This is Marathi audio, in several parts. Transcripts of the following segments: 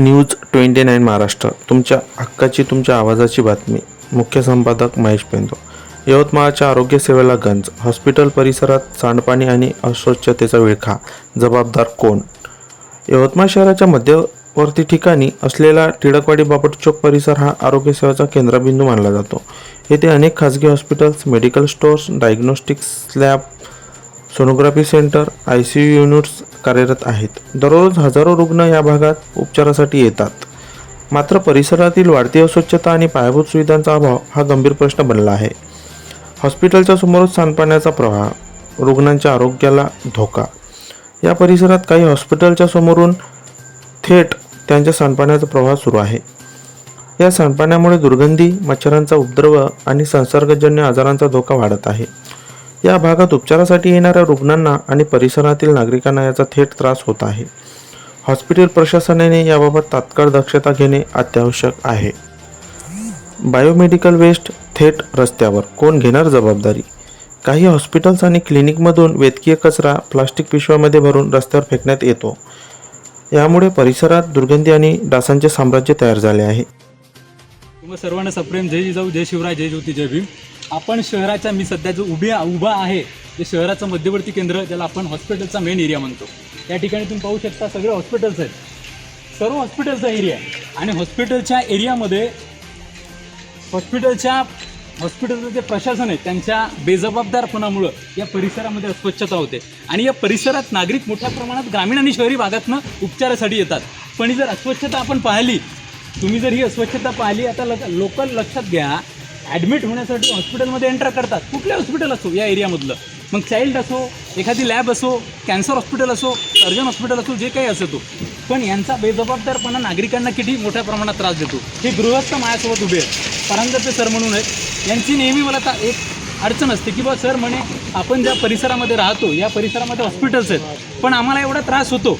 News twenty nine Maharashtra. तुमच्या हक्काची तुमच्या आवाजाची बातमी. मुख्य संपादक महेश पेंदो. यवतमाळच्या आरोग्य सेवेला गंज. हॉस्पिटल परिसरात सांडपाणी आणि अस्वच्छतेचा विळखा. जबाबदार कोण? यवतमाळ शहराच्या मध्यवर्ती ठिकाणी असलेला टिळकवाडी बापट चौक परिसर हा आरोग्य सेवेचा केंद्रबिंदू मानला जातो. येथे अनेक खाजगी hospitals medical stores diagnostic slab sonography centre I C U units कार्यरत आहेत. दररोज हजारो रुग्ण या भागात उपचारासाठी येतात. मात्र परिसरातील वाढती अस्वच्छता आणि पायाभूत सुविधांचा अभाव हा गंभीर प्रश्न बनला आहे. हॉस्पिटलच्या समोरच सांडपाण्याचा प्रवाह रुग्णांच्या आरोग्याला धोका. या परिसरात काही हॉस्पिटलच्या समोरून थेट त्यांच्या सांडपाण्याचा प्रवाह सुरू आहे. या सांडपाण्यामुळे दुर्गंधी मच्छरांचा उपद्रव आणि संसर्गजन्य आजारांचा धोका वाढत आहे. या भागात उपचारासाठी येणाऱ्या रुग्णांना आणि परिसरातील नागरिकांना याचा थेट त्रास होत आहे. हॉस्पिटल प्रशासनाने याबाबत तात्काळ दक्षता घेणे अत्यावश्यक आहे. बायोमेडिकल वेस्ट थेट रस्त्यावर. कोण घेणार जबाबदारी? काही हॉस्पिटल्स आणि क्लिनिकमधून वैद्यकीय कचरा प्लास्टिक पिशव्यामध्ये भरून रस्त्यावर फेकण्यात येतो. यामुळे परिसरात दुर्गंधी आणि डासांचे साम्राज्य तयार झाले आहे. सर्वांना सप्रेम. जय जिजाऊ जय शिवराय जय ज्योती जय भीम. आपण शहराच्या मी सध्या जो उभे उभा आहे ते शहराचं मध्यवर्ती केंद्र ज्याला आपण हॉस्पिटलचा मेन एरिया म्हणतो. या ठिकाणी तुम्ही पाहू शकता सगळे हॉस्पिटल्स आहेत. सर्व हॉस्पिटलचा एरिया आहे. आणि हॉस्पिटलच्या एरियामध्ये हॉस्पिटलच्या हॉस्पिटलचं जे प्रशासन आहे त्यांच्या बेजबाबदारपणामुळं या परिसरामध्ये अस्वच्छता होते. आणि या परिसरात नागरिक मोठ्या प्रमाणात ग्रामीण आणि शहरी भागातनं उपचारासाठी येतात. पण ही जर अस्वच्छता आपण पाहिली तुम्ही जर ही अस्वच्छता पाहिली आता ल लोकल लक्षात घ्या ॲडमिट होण्यासाठी हॉस्पिटलमध्ये एंटर करतात. कुठले हॉस्पिटल असो या एरियामधलं मग चाइल्ड असो एखादी लॅब असो कॅन्सर हॉस्पिटल असो सर्जन हॉस्पिटल असो जे काही असो तो. पण यांचा बेजबाबदारपणा नागरिकांना किती मोठ्या प्रमाणात त्रास देतो. हे गृहस्थ माझ्यासोबत उभे आहेत. परांजपे सर म्हणून आहेत. यांची नेहमी मला आता एक अडचण असते की बा सर म्हणे आपण ज्या परिसरामध्ये राहतो या परिसरामध्ये हॉस्पिटल्स आहेत. पण आम्हाला एवढा त्रास होतो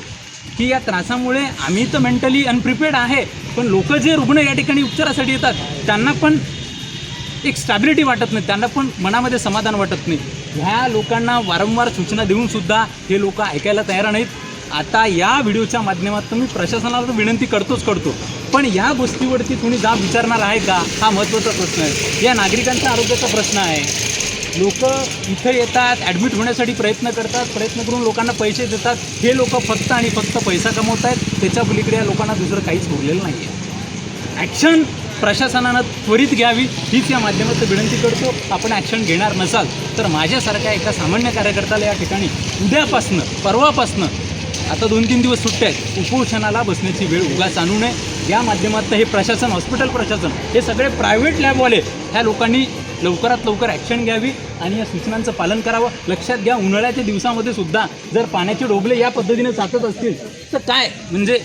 की या त्रासामुळे आम्ही तर मेंटली अनप्रिपेअर्ड आहे. पण लोक जे रुग्ण या ठिकाणी उपचारासाठी येतात त्यांना पण एक स्टॅबिलिटी वाटत नाही. त्यांना पण मनामध्ये समाधान वाटत नाही. ह्या लोकांना वारंवार सूचना देऊनसुद्धा हे लोक ऐकायला तयार नाहीत. आता या व्हिडिओच्या माध्यमातून मी प्रशासनाला तर विनंती करतोच करतो. पण या गोष्टीवरती कोणी जाब विचारणार आहे का? हा महत्त्वाचा प्रश्न आहे. या नागरिकांचा आरोग्याचा प्रश्न आहे. लोक इथं येतात ॲडमिट होण्यासाठी प्रयत्न करतात प्रयत्न करून लोकांना पैसे देतात. हे लोक फक्त आणि फक्त पैसा कमवत आहेत त्याच्या पलीकडे या लोकांना दुसरं काहीच उरलेलं नाही आहे ॲक्शन प्रशासनानं त्वरित घ्यावी हीच या माध्यमातून विनंती करतो. आपण ॲक्शन घेणार नसाल तर माझ्यासारख्या एका सामान्य कार्यकर्त्याला या ठिकाणी उद्यापासनं परवापासनं आता दोन तीन दिवस सुट्ट्या आहेत उपोषणाला बसण्याची वेळ उगाच आणू नये. या माध्यमातून हे प्रशासन हॉस्पिटल प्रशासन हे सगळे प्रायव्हेट लॅबवाले ह्या लोकांनी लवकरात लवकर ॲक्शन घ्यावी आणि या सूचनांचं पालन करावं. लक्षात घ्या उन्हाळ्याच्या दिवसामध्ये सुद्धा जर पाण्याचे डोबले या पद्धतीने चाचत असतील तर काय? म्हणजे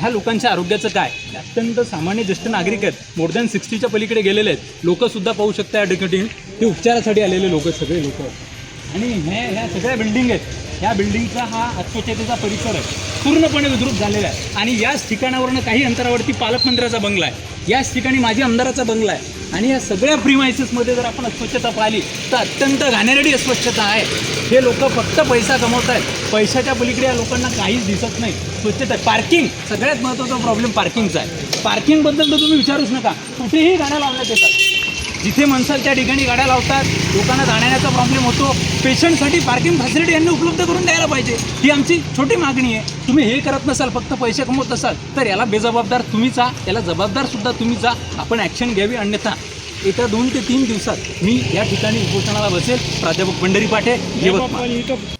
ह्या लोकांच्या आरोग्याचं काय? अत्यंत सामान्य ज्येष्ठ नागरिक आहेत. मोर दॅन सिक्स्टीच्या पलीकडे गेलेले आहेत. लोकंसुद्धा पाहू शकता या ठिकाणी. ते उपचारासाठी आलेले लोक सगळे लोक. आणि हे ह्या सगळ्या बिल्डिंग आहेत. ह्या बिल्डिंगचा हा अस्वच्छतेचा परिसर आहे. पूर्णपणे विद्रुप झालेला आहे. आणि याच ठिकाणावरनं काही अंतरावरती पालकमंत्र्याचा बंगला आहे. याच ठिकाणी माझी आमदाराचा बंगला आहे. आणि या सगळ्या प्रिमायसेसमध्ये जर आपण अस्वच्छता पाहिली तर अत्यंत घाणेरडी अस्वच्छता आहे. हे लोक फक्त पैसा कमवत आहेत पैशाच्या पलीकडे या लोकांना काहीच दिसत नाही. स्वच्छता पार्किंग सगळ्यात महत्त्वाचा प्रॉब्लेम पार्किंगचा आहे. पार्किंगबद्दल तर तुम्ही विचारूच नका. कुठेही गाड्या लावण्यात येतात. जिथे मनसाल त्या ठिकाणी गाड्या लावतात लोकांना जाण्याचा प्रॉब्लेम होतो. पेशंटसाठी पार्किंग फॅसिलिटी यांनी उपलब्ध करून द्यायला पाहिजे. ही आमची छोटी मागणी आहे. तुम्ही हे करत नसाल फक्त पैसे कमवत असाल तर याला बेजबाबदार तुम्हीच आ याला जबाबदार सुद्धा तुम्हीच आ आपण ॲक्शन घ्यावी अन्यथा येत्या दोन ते तीन दिवसात मी या ठिकाणी उपोषणाला बसेल. प्राध्यापक पंढरी पाठे यवतमाळ.